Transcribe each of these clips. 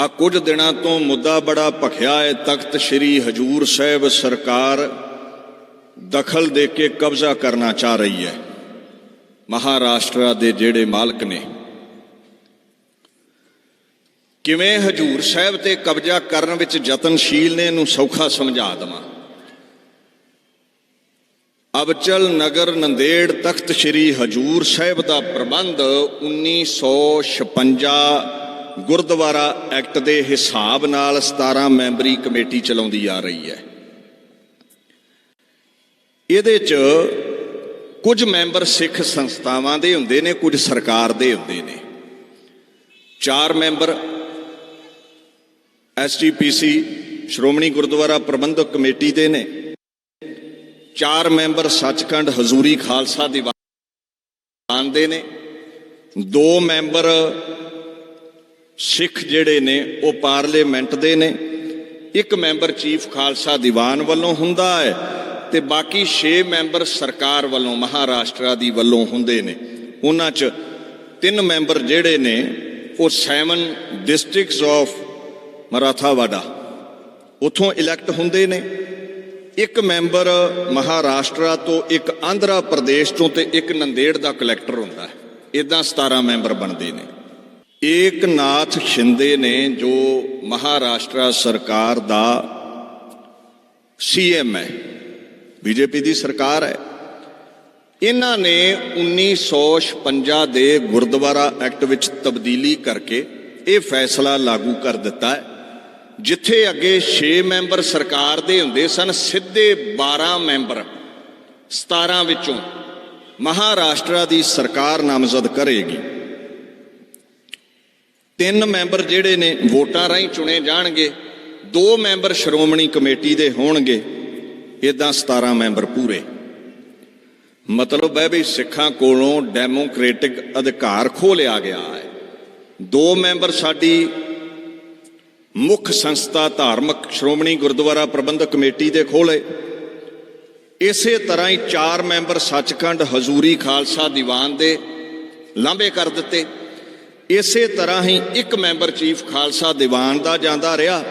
ਆ ਕੁਝ ਦਿਨਾਂ ਤੋਂ ਮੁੱਦਾ ਬੜਾ ਭਖਿਆ ਹੈ ਤਖਤ ਸ੍ਰੀ ਹਜੂਰ ਸਾਹਿਬ ਸਰਕਾਰ ਦਖਲ ਦੇ ਕੇ ਕਬਜ਼ਾ ਕਰਨਾ ਚਾਹ ਰਹੀ ਹੈ। ਮਹਾਰਾਸ਼ਟਰ ਦੇ ਜਿਹੜੇ ਮਾਲਕ ਨੇ। ਕਿਵੇਂ ਹਜੂਰ ਸਾਹਿਬ ਤੇ ਕਬਜ਼ਾ ਕਰਨ ਵਿੱਚ ਯਤਨਸ਼ੀਲ ਨੇ ਇਹਨੂੰ ਸੌਖਾ ਸਮਝਾ ਦਵਾਂ। ਅਬਚਲ ਨਗਰ ਨੰਦੇੜ ਤਖਤ ਸ੍ਰੀ ਹਜੂਰ ਸਾਹਿਬ ਦਾ ਪ੍ਰਬੰਧ 1956 ਗੁਰਦੁਆਰਾ ਐਕਟ ਦੇ ਹਿਸਾਬ ਨਾਲ 17 ਮੈਂਬਰੀ ਕਮੇਟੀ ਚਲਾਉਂਦੀ ਆ ਰਹੀ ਹੈ। ਇਹਦੇ 'ਚ ਕੁਝ ਮੈਂਬਰ ਸਿੱਖ ਸੰਸਥਾਵਾਂ ਦੇ ਹੁੰਦੇ ਨੇ, ਕੁਝ ਸਰਕਾਰ ਦੇ ਹੁੰਦੇ ਨੇ। ਚਾਰ member SGPC Shiromani Gurdwara Prabandhak committee ਦੇ ਨੇ। ਚਾਰ ਮੈਂਬਰ ਸੱਚਖੰਡ ਹਜ਼ੂਰੀ ਖਾਲਸਾ ਦੀਵਾਨ ਦੇ ਨੇ। ਦੋ ਮੈਂਬਰ ਸਿੱਖ ਜਿਹੜੇ ਨੇ, ਉਹ ਪਾਰਲੀਮੈਂਟ ਦੇ ਨੇ। ਇੱਕ ਮੈਂਬਰ ਚੀਫ ਖਾਲਸਾ ਦੀਵਾਨ ਵੱਲੋਂ ਹੁੰਦਾ ਹੈ ਤੇ ਬਾਕੀ 6 ਮੈਂਬਰ ਸਰਕਾਰ ਵੱਲੋਂ, ਮਹਾਰਾਸ਼ਟਰ ਦੀ ਵੱਲੋਂ ਹੁੰਦੇ ਨੇ। ਉਹਨਾਂ 'ਚ ਤਿੰਨ ਮੈਂਬਰ ਜਿਹੜੇ ਨੇ, ਉਹ ਸੈਵਨ ਡਿਸਟ੍ਰਿਕਟਸ ਆਫ ਮਰਾਠਾਵਾੜਾ, ਉਥੋਂ ਇਲੈਕਟ ਹੁੰਦੇ ਨੇ। ਇੱਕ ਮੈਂਬਰ ਮਹਾਰਾਸ਼ਟਰ ਤੋਂ, ਇੱਕ ਆਂਧਰਾ ਪ੍ਰਦੇਸ਼ ਤੋਂ ਤੇ ਇੱਕ ਨੰਦੇੜ ਦਾ ਕਲੈਕਟਰ ਹੁੰਦਾ ਹੈ। ਇਦਾਂ 17 ਮੈਂਬਰ ਬਣਦੇ ਨੇ। ਏਕਨਾਥ ਸ਼ਿੰਦੇ ਨੇ ਜੋ ਮਹਾਰਾਸ਼ਟਰ ਸਰਕਾਰ ਦਾ ਸੀਐਮ ਹੈ ਬੀਜੇਪੀ ਦੀ ਸਰਕਾਰ ਹੈ, ਇਹਨਾਂ ਨੇ 1956 ਦੇ ਗੁਰਦੁਆਰਾ ਐਕਟ ਵਿੱਚ ਤਬਦੀਲੀ ਕਰਕੇ ਇਹ ਫੈਸਲਾ ਲਾਗੂ ਕਰ ਦਿੱਤਾ ਹੈ, ਜਿੱਥੇ ਅੱਗੇ 6 ਮੈਂਬਰ ਸਰਕਾਰ ਦੇ ਹੁੰਦੇ ਸਨ, ਸਿੱਧੇ 12 ਮੈਂਬਰ 17 ਵਿੱਚੋਂ ਮਹਾਰਾਸ਼ਟਰ ਦੀ ਸਰਕਾਰ ਨਾਮਜ਼ਦ ਕਰੇਗੀ। ਤਿੰਨ ਮੈਂਬਰ ਜਿਹੜੇ ਨੇ ਵੋਟਾਂ ਰਾਹੀਂ ਚੁਣੇ ਜਾਣਗੇ, ਦੋ ਮੈਂਬਰ ਸ਼੍ਰੋਮਣੀ ਕਮੇਟੀ ਦੇ ਹੋਣਗੇ ਇਦਾਂ 17 ਮੈਂਬਰ ਪੂਰੇ। ਮਤਲਬ ਹੈ ਵੀ ਸਿੱਖਾਂ ਕੋਲੋਂ ਡੈਮੋਕ੍ਰੈਟਿਕ ਅਧਿਕਾਰ ਖੋਹ ਲਿਆ ਗਿਆ ਹੈ। ਦੋ ਮੈਂਬਰ ਸਾਡੀ ਮੁੱਖ ਸੰਸਥਾ ਧਾਰਮਿਕ ਸ਼੍ਰੋਮਣੀ ਗੁਰਦੁਆਰਾ ਪ੍ਰਬੰਧਕ ਕਮੇਟੀ ਦੇ ਖੋਲੇ। ਇਸੇ ਤਰ੍ਹਾਂ ਹੀ ਚਾਰ ਮੈਂਬਰ ਸੱਚਖੰਡ ਹਜ਼ੂਰੀ ਖਾਲਸਾ ਦੀਵਾਨ ਦੇ ਲਾਂਭੇ ਕਰ ਦਿੱਤੇ। ਇਸੇ ਤਰ੍ਹਾਂ ਹੀ ਇੱਕ ਮੈਂਬਰ ਚੀਫ ਖਾਲਸਾ ਦੀਵਾਨ ਦਾ ਜਾਂਦਾ ਰਿਹਾ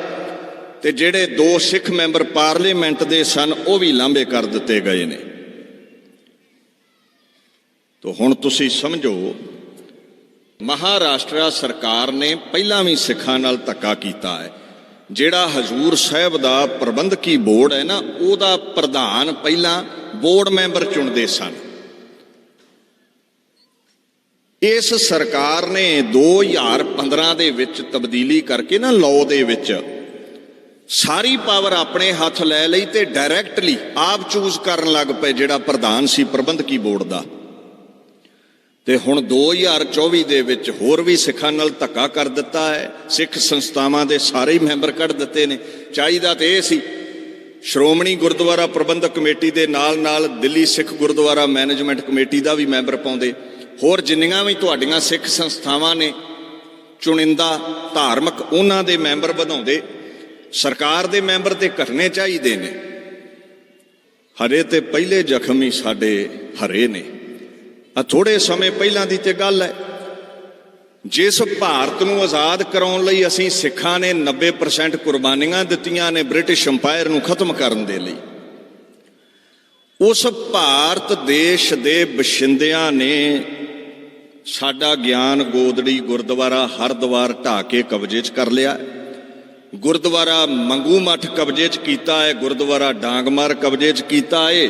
ਤੇ ਜਿਹੜੇ ਦੋ ਸਿੱਖ ਮੈਂਬਰ ਪਾਰਲੀਮੈਂਟ ਦੇ ਸਨ, ਉਹ ਵੀ ਲਾਂਭੇ ਕਰ ਦਿੱਤੇ ਗਏ ਨੇ। ਤੋ ਹੁਣ ਤੁਸੀਂ ਸਮਝੋ, ਮਹਾਰਾਸ਼ਟਰ ਸਰਕਾਰ ਨੇ ਪਹਿਲਾਂ ਵੀ ਸਿੱਖਾਂ ਨਾਲ ਧੱਕਾ ਕੀਤਾ ਹੈ। ਜਿਹੜਾ ਹਜੂਰ ਸਾਹਿਬ ਦਾ ਪ੍ਰਬੰਧਕੀ ਬੋਰਡ ਹੈ ਨਾ, ਉਹਦਾ ਪ੍ਰਧਾਨ ਪਹਿਲਾਂ ਬੋਰਡ ਮੈਂਬਰ ਚੁਣਦੇ ਸਨ। ਇਸ ਸਰਕਾਰ ਨੇ 2015 ਦੇ ਵਿੱਚ ਤਬਦੀਲੀ ਕਰਕੇ ਨਾ ਲਾਅ ਦੇ ਵਿੱਚ ਸਾਰੀ ਪਾਵਰ ਆਪਣੇ ਹੱਥ ਲੈ ਲਈ ਤੇ ਡਾਇਰੈਕਟਲੀ ਆਪ ਚੂਜ਼ ਕਰਨ ਲੱਗ ਪਏ ਜਿਹੜਾ ਪ੍ਰਧਾਨ ਸੀ ਪ੍ਰਬੰਧਕੀ ਬੋਰਡ ਦਾ। ਤੇ ਹੁਣ 2024 ਦੇ ਵਿੱਚ ਹੋਰ ਵੀ ਸਿੱਖਾਂ ਨਾਲ ਧੱਕਾ ਕਰ ਦਿੱਤਾ ਹੈ। ਸਿੱਖ ਸੰਸਥਾਵਾਂ ਦੇ ਸਾਰੇ ਹੀ ਮੈਂਬਰ ਕੱਢ ਦਿੱਤੇ ਨੇ। ਚਾਹੀਦਾ ਤੇ ਇਹ ਸੀ, ਸ਼੍ਰੋਮਣੀ ਗੁਰਦੁਆਰਾ ਪ੍ਰਬੰਧਕ ਕਮੇਟੀ ਦੇ ਨਾਲ ਨਾਲ ਦਿੱਲੀ ਸਿੱਖ ਗੁਰਦੁਆਰਾ ਮੈਨੇਜਮੈਂਟ ਕਮੇਟੀ ਦਾ ਵੀ ਮੈਂਬਰ ਪਾਉਂਦੇ। ਹੋਰ ਜਿੰਨੀਆਂ ਵੀ ਤੁਹਾਡੀਆਂ ਸਿੱਖ ਸੰਸਥਾਵਾਂ ਨੇ ਚੁਣਿੰਦਾ ਧਾਰਮਿਕ ਉਹਨਾਂ ਦੇ ਮੈਂਬਰ ਵਧਾਉਂਦੇ, ਸਰਕਾਰ ਦੇ ਮੈਂਬਰ ਤੇ ਘਟਨੇ ਚਾਹੀਦੇ ਨੇ। ਹਰੇ ਤੇ ਪਹਿਲੇ ਜ਼ਖਮੀ ਸਾਡੇ ਹਰੇ ਨੇ। ਆ ਥੋੜੇ ਸਮੇਂ ਪਹਿਲਾਂ ਦੀ ਤੇ ਗੱਲ ਹੈ, ਜਿਸ ਭਾਰਤ ਨੂੰ ਆਜ਼ਾਦ ਕਰਾਉਣ ਲਈ ਅਸੀਂ ਸਿੱਖਾਂ ਨੇ 90% ਕੁਰਬਾਨੀਆਂ ਦਿੱਤੀਆਂ ਨੇ ਬ੍ਰਿਟਿਸ਼ ਅੰਪਾਇਰ ਨੂੰ ਖਤਮ ਕਰਨ ਦੇ ਲਈ, ਉਸ ਭਾਰਤ ਦੇਸ਼ ਦੇ ਬਸ਼ਿੰਦਿਆਂ ਨੇ ਸਾਡਾ ਗਿਆਨ ਗੋਦੜੀ ਗੁਰਦੁਆਰਾ ਹਰਦੁਆਰ ਢਾ ਕੇ ਕਬਜ਼ੇ 'ਚ ਕਰ ਲਿਆ। ਗੁਰਦੁਆਰਾ ਮੰਗੂ ਮੱਠ ਕਬਜ਼ੇ 'ਚ ਕੀਤਾ ਹੈ ਗੁਰਦੁਆਰਾ ਡਾਂਗਮਾਰ ਕਬਜ਼ੇ 'ਚ ਕੀਤਾ ਹੈ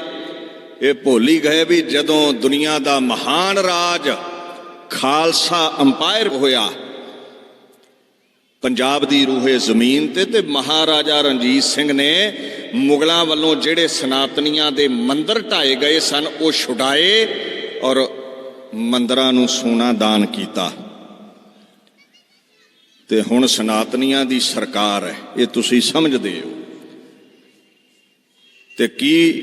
ਇਹ ਭੋਲੀ ਗਏ ਵੀ ਜਦੋਂ ਦੁਨੀਆ ਦਾ ਮਹਾਨ ਰਾਜ ਖਾਲਸਾ ਅੰਪਾਇਰ ਹੋਇਆ, ਪੰਜਾਬ ਦੀ ਰੂਹੇ ਜ਼ਮੀਨ ਤੇ ਤੇ ਮਹਾਰਾਜਾ ਰਣਜੀਤ ਸਿੰਘ ਨੇ ਮੁਗਲਾਂ ਵੱਲੋਂ ਜਿਹੜੇ ਸਨਾਤਨੀਆਂ ਦੇ ਮੰਦਰ ਢਾਏ ਗਏ ਸਨ, ਉਹ ਛੁਡਾਏ ਔਰ ਮੰਦਰਾਂ ਨੂੰ ਸੋਨਾ ਦਾਨ ਕੀਤਾ। ਤੇ ਹੁਣ ਸਨਾਤਨੀਆਂ ਦੀ ਸਰਕਾਰ ਹੈ, ਇਹ ਤੁਸੀਂ ਸਮਝਦੇ ਹੋ। ਤੇ ਕੀ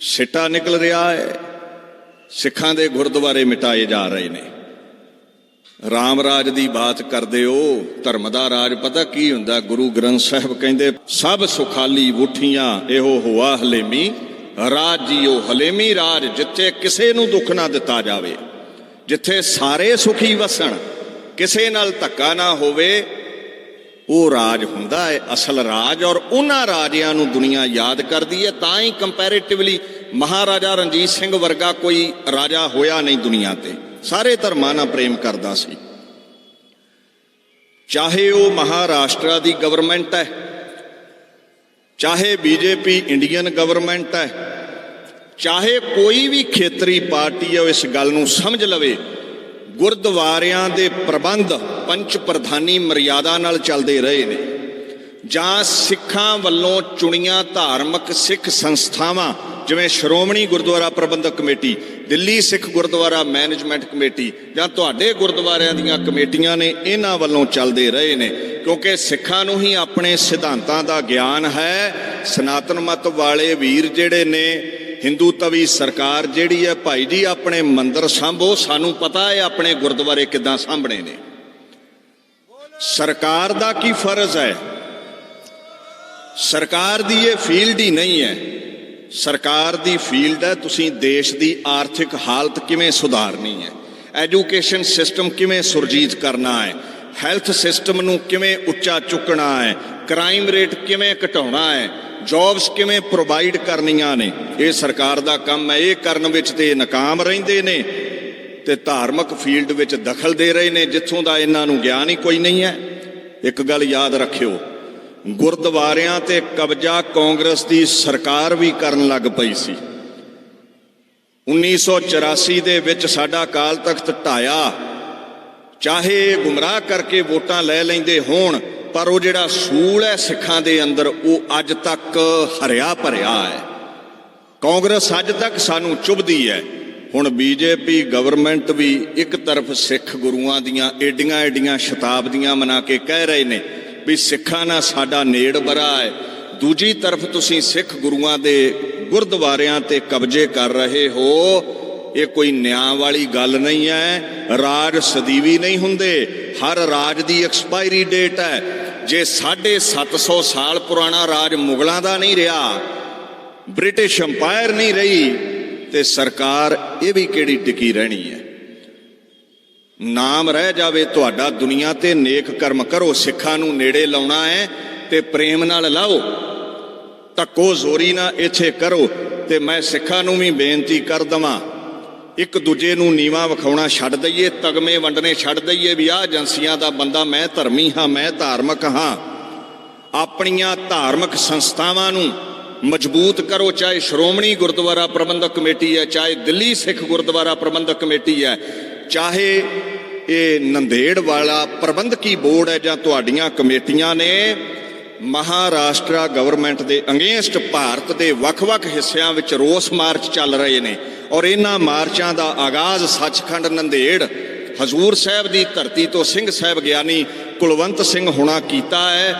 ਸਿੱਟਾ ਨਿਕਲ ਰਿਹਾ ਹੈ? ਸਿੱਖਾਂ ਦੇ ਗੁਰਦੁਆਰੇ ਮਿਟਾਏ ਜਾ ਰਹੇ ਨੇ। ਰਾਮ ਰਾਜ ਦੀ ਬਾਤ ਕਰਦੇ ਹੋ, ਧਰਮ ਦਾ ਰਾਜ, ਪਤਾ ਕੀ ਹੁੰਦਾ? ਗੁਰੂ ਗ੍ਰੰਥ ਸਾਹਿਬ ਕਹਿੰਦੇ, ਸਭ ਸੁਖਾਲੀ ਉਠੀਆਂ ਇਹੋ ਹੋਆ ਹਲੇਮੀ। ਰਾਜ ਜੀਓ ਹਲੇਮੀ ਰਾਜ ਜਿੱਥੇ ਕਿਸੇ ਨੂੰ ਦੁੱਖ ਨਾ ਦਿੱਤਾ ਜਾਵੇ, ਜਿੱਥੇ ਸਾਰੇ ਸੁਖੀ ਵਸਣ, ਕਿਸੇ ਨਾਲ ਧੱਕਾ ਨਾ ਹੋਵੇ, ਉਹ ਰਾਜ ਹੁੰਦਾ ਹੈ, ਅਸਲ ਰਾਜ ਔਰ ਉਹਨਾਂ ਰਾਜਿਆਂ ਨੂੰ ਦੁਨੀਆ ਯਾਦ ਕਰਦੀ ਹੈ। ਤਾਂ ਹੀ ਕੰਪੈਰੀਟਿਵਲੀ ਮਹਾਰਾਜਾ ਰਣਜੀਤ ਸਿੰਘ ਵਰਗਾ ਕੋਈ ਰਾਜਾ ਹੋਇਆ ਨਹੀਂ ਦੁਨੀਆ ਤੇ। ਸਾਰੇ ਧਰਮਾਂ ਨਾਲ ਪ੍ਰੇਮ ਕਰਦਾ ਸੀ। ਚਾਹੇ ਉਹ ਮਹਾਰਾਸ਼ਟਰ ਦੀ ਗਵਰਨਮੈਂਟ ਹੈ ਚਾਹੇ ਬੀਜੇਪੀ ਇੰਡੀਅਨ ਗਵਰਨਮੈਂਟ ਹੈ, ਚਾਹੇ ਕੋਈ ਵੀ ਖੇਤਰੀ ਪਾਰਟੀ ਹੈ, ਉਹ ਇਸ ਗੱਲ ਨੂੰ ਸਮਝ ਲਵੇ, ਗੁਰਦੁਆਰਿਆਂ ਦੇ ਪ੍ਰਬੰਧ ਪੰਚ ਪ੍ਰਧਾਨੀ ਮਰਿਆਦਾ ਨਾਲ ਚੱਲਦੇ ਰਹੇ ਨੇ, ਜਾਂ ਸਿੱਖਾਂ ਵੱਲੋਂ ਚੁਣੀਆਂ ਧਾਰਮਿਕ ਸਿੱਖ ਸੰਸਥਾਵਾਂ ਜਿਵੇਂ Shiromani Gurdwara Prabandhak committee, Delhi Sikh Gurdwara management committee ਜਾਂ ਤੁਹਾਡੇ ਗੁਰਦੁਆਰਿਆਂ ਦੀਆਂ ਕਮੇਟੀਆਂ ਨੇ ਇਹਨਾਂ ਵੱਲੋਂ ਚੱਲਦੇ ਰਹੇ ਨੇ, ਕਿਉਂਕਿ ਸਿੱਖਾਂ ਨੂੰ ਹੀ ਆਪਣੇ ਸਿਧਾਂਤਾਂ ਦਾ ਗਿਆਨ ਹੈ। ਸਨਾਤਨ ਮਤ ਵਾਲੇ ਵੀਰ ਜਿਹੜੇ ਨੇ ਹਿੰਦੂ ਤਵੀ ਸਰਕਾਰ ਜਿਹੜੀ ਹੈ ਭਾਈ ਜੀ, ਆਪਣੇ ਮੰਦਰ ਸੰਭੋ, ਸਾਨੂੰ ਪਤਾ ਹੈ ਆਪਣੇ ਗੁਰਦੁਆਰੇ ਕਿੱਦਾਂ ਸਾਂਭਣੇ ਨੇ। ਸਰਕਾਰ ਦਾ ਕੀ ਫਰਜ਼ ਹੈ? ਸਰਕਾਰ ਦੀ ਇਹ ਫੀਲਡ ਹੀ ਨਹੀਂ ਹੈ। ਸਰਕਾਰ ਦੀ ਫੀਲਡ ਹੈ, ਤੁਸੀਂ ਦੇਸ਼ ਦੀ ਆਰਥਿਕ ਹਾਲਤ ਕਿਵੇਂ ਸੁਧਾਰਨੀ ਹੈ? ਐਜੂਕੇਸ਼ਨ ਸਿਸਟਮ ਕਿਵੇਂ ਸੁਰਜੀਤ ਕਰਨਾ ਹੈ? ਹੈਲਥ ਸਿਸਟਮ ਨੂੰ ਕਿਵੇਂ ਉੱਚਾ ਚੁੱਕਣਾ ਹੈ? ਕ੍ਰਾਈਮ ਰੇਟ ਕਿਵੇਂ ਘਟਾਉਣਾ ਹੈ? ਜੌਬਸ ਕਿਵੇਂ ਪ੍ਰੋਵਾਈਡ ਕਰਨੀਆਂ ਨੇ? ਇਹ ਸਰਕਾਰ ਦਾ ਕੰਮ ਹੈ, ਇਹ ਕਰਨ ਵਿੱਚ ਤੇ ਇਹ ਨਾਕਾਮ ਰਹਿੰਦੇ ਨੇ ਤੇ ਧਾਰਮਿਕ ਫੀਲਡ ਵਿੱਚ ਦਖਲ ਦੇ ਰਹੇ ਨੇ, ਜਿੱਥੋਂ ਦਾ ਇਹਨਾਂ ਨੂੰ ਗਿਆਨ ਹੀ ਕੋਈ ਨਹੀਂ ਹੈ। ਇੱਕ ਗੱਲ ਯਾਦ ਰੱਖਿਓ ਗੁਰਦੁਆਰਿਆਂ ਤੇ ਕਬਜ਼ਾ ਕਾਂਗਰਸ ਦੀ ਸਰਕਾਰ ਵੀ ਕਰਨ ਲੱਗ ਪਈ ਸੀ। 1984 ਦੇ ਵਿੱਚ ਸਾਡਾ ਕਾਲ ਤਖਤ ਢਾਇਆ। ਚਾਹੇ ਗੁੰਮਰਾਹ ਕਰਕੇ ਵੋਟਾਂ ਲੈ ਲੈਂਦੇ ਹੋਣ, ਪਰ ਉਹ ਜਿਹੜਾ ਸੂਲ ਹੈ ਸਿੱਖਾਂ ਦੇ ਅੰਦਰ, ਉਹ ਅੱਜ ਤੱਕ ਹਰਿਆ ਭਰਿਆ ਹੈ। ਕਾਂਗਰਸ ਅੱਜ ਤੱਕ ਸਾਨੂੰ ਚੁਭਦੀ ਹੈ। ਹੁਣ ਬੀਜੇਪੀ ਗਵਰਨਮੈਂਟ ਵੀ ਇੱਕ ਤਰਫ ਸਿੱਖ ਗੁਰੂਆਂ ਦੀਆਂ ਏਡੀਆਂ ਏਡੀਆਂ ਸ਼ਤਾਬਦੀਆਂ ਮਨਾ ਕੇ ਕਹਿ ਰਹੇ ਨੇ ਵੀ ਸਿੱਖਾਂ ਨਾਲ ਸਾਡਾ ਨੇੜ ਬਰਾ ਹੈ। ਦੂਜੀ ਤਰਫ ਤੁਸੀਂ ਸਿੱਖ ਗੁਰੂਆਂ ਦੇ ਗੁਰਦੁਆਰਿਆਂ ਤੇ ਕਬਜ਼ੇ ਕਰ ਰਹੇ ਹੋ। ਇਹ ਕੋਈ ਨਿਆਂ ਵਾਲੀ ਗੱਲ ਨਹੀਂ ਹੈ। ਰਾਜ ਸਦੀਵੀ ਨਹੀਂ ਹੁੰਦੇ। ਹਰ ਰਾਜ ਦੀ ਐਕਸਪਾਇਰੀ ਡੇਟ ਹੈ। ਜੇ 750 ਸਾਲ ਪੁਰਾਣਾ ਰਾਜ ਮੁਗਲਾਂ ਦਾ ਨਹੀਂ ਰਿਹਾ, ਬ੍ਰਿਟਿਸ਼ ਅੰਪਾਇਰ ਨਹੀਂ ਰਹੀ, ਤੇ ਸਰਕਾਰ ਇਹ ਵੀ ਕਿਹੜੀ ਟਿਕੀ ਰਹਿਣੀ ਹੈ? ਨਾਮ ਰਹਿ ਜਾਵੇ ਤੁਹਾਡਾ ਦੁਨੀਆ ਤੇ ਨੇਕ ਕਰਮ ਕਰੋ, ਸਿੱਖਾਂ ਨੂੰ ਨੇੜੇ ਲਾਉਣਾ ਹੈ ਤੇ ਪ੍ਰੇਮ ਨਾਲ ਲਾਓ। ਧੱਕੋ ਜ਼ੋਰੀ ਨਾ ਇੱਥੇ ਕਰੋ ਤੇ ਮੈਂ ਸਿੱਖਾਂ ਨੂੰ ਵੀ ਬੇਨਤੀ ਕਰ ਦਵਾਂ। ਇੱਕ ਦੂਜੇ ਨੂੰ ਨੀਵਾ ਵਿਖਾਉਣਾ ਛੱਡ ਦਈਏ, ਤਗਮੇ ਵੰਡਨੇ ਛੱਡ ਦਈਏ ਵੀ ਆਹ ਏਜੰਸੀਆਂ ਦਾ ਬੰਦਾ ਮੈਂ ਧਰਮੀ ਹਾਂ, ਮੈਂ ਧਾਰਮਿਕ ਹਾਂ। ਆਪਣੀਆਂ ਧਾਰਮਿਕ ਸੰਸਥਾਵਾਂ ਨੂੰ ਮਜ਼ਬੂਤ ਕਰੋ, ਚਾਹੇ ਸ਼੍ਰੋਮਣੀ ਗੁਰਦੁਆਰਾ ਪ੍ਰਬੰਧਕ ਕਮੇਟੀ ਹੈ, ਚਾਹੇ ਦਿੱਲੀ ਸਿੱਖ ਗੁਰਦੁਆਰਾ ਪ੍ਰਬੰਧਕ ਕਮੇਟੀ ਹੈ। ਚਾਹੇ ਇਹ ਨੰਦੇੜ ਵਾਲਾ ਪ੍ਰਬੰਧਕੀ ਬੋਰਡ ਹੈ ਜਾਂ ਤੁਹਾਡੀਆਂ ਕਮੇਟੀਆਂ ਨੇ, ਮਹਾਰਾਸ਼ਟਰਾ ਗਵਰਨਮੈਂਟ ਦੇ ਅਗੇਂਸਟ ਭਾਰਤ ਦੇ ਵੱਖ-ਵੱਖ ਹਿੱਸਿਆਂ ਵਿੱਚ ਰੋਸ ਮਾਰਚ ਚੱਲ ਰਹੇ ਨੇ। ਔਰ ਇਹਨਾਂ ਮਾਰਚਾਂ ਦਾ ਆਗਾਜ਼ ਸੱਚਖੰਡ ਨੰਦੇੜ, ਹਜ਼ੂਰ ਸਾਹਿਬ ਦੀ ਧਰਤੀ ਤੋਂ ਸਿੰਘ ਸਾਹਿਬ ਗਿਆਨੀ ਕੁਲਵੰਤ ਸਿੰਘ ਹੁਣਾ ਕੀਤਾ ਹੈ।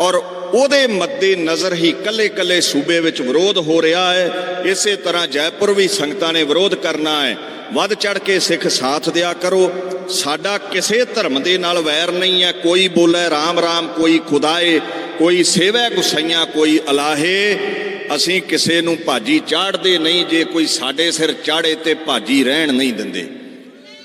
ਔਰ ਉਹਦੇ ਮੱਦੇ ਨਜ਼ਰ ਹੀ ਕੱਲੇ-ਕੱਲੇ ਸੂਬੇ ਵਿੱਚ ਵਿਰੋਧ ਹੋ ਰਿਹਾ ਹੈ। ਇਸੇ ਤਰ੍ਹਾਂ ਜੈਪੁਰ ਵੀ ਸੰਗਤਾਂ ਨੇ ਵਿਰੋਧ ਕਰਨਾ ਹੈ। ਵੱਧ ਚੜ ਕੇ ਸਿੱਖ ਸਾਥ ਦਿਆ ਕਰੋ। ਸਾਡਾ ਕਿਸੇ ਧਰਮ ਦੇ ਨਾਲ ਵੈਰ ਨਹੀਂ ਹੈ। ਕੋਈ ਬੋਲੇ ਰਾਮ ਰਾਮ, ਕੋਈ ਖੁਦਾਏ, ਕੋਈ ਸੇਵਾ ਗੁਸਾਈਆਂ, ਕੋਈ ਅਲਾਹੇ। ਅਸੀਂ ਕਿਸੇ ਨੂੰ ਭਾਜੀ ਚਾੜਦੇ ਨਹੀਂ। ਜੇ ਕੋਈ ਸਾਡੇ ਸਿਰ ਚਾੜੇ ਤੇ ਭਾਜੀ ਰਹਿਣ ਨਹੀਂ ਦਿੰਦੇ।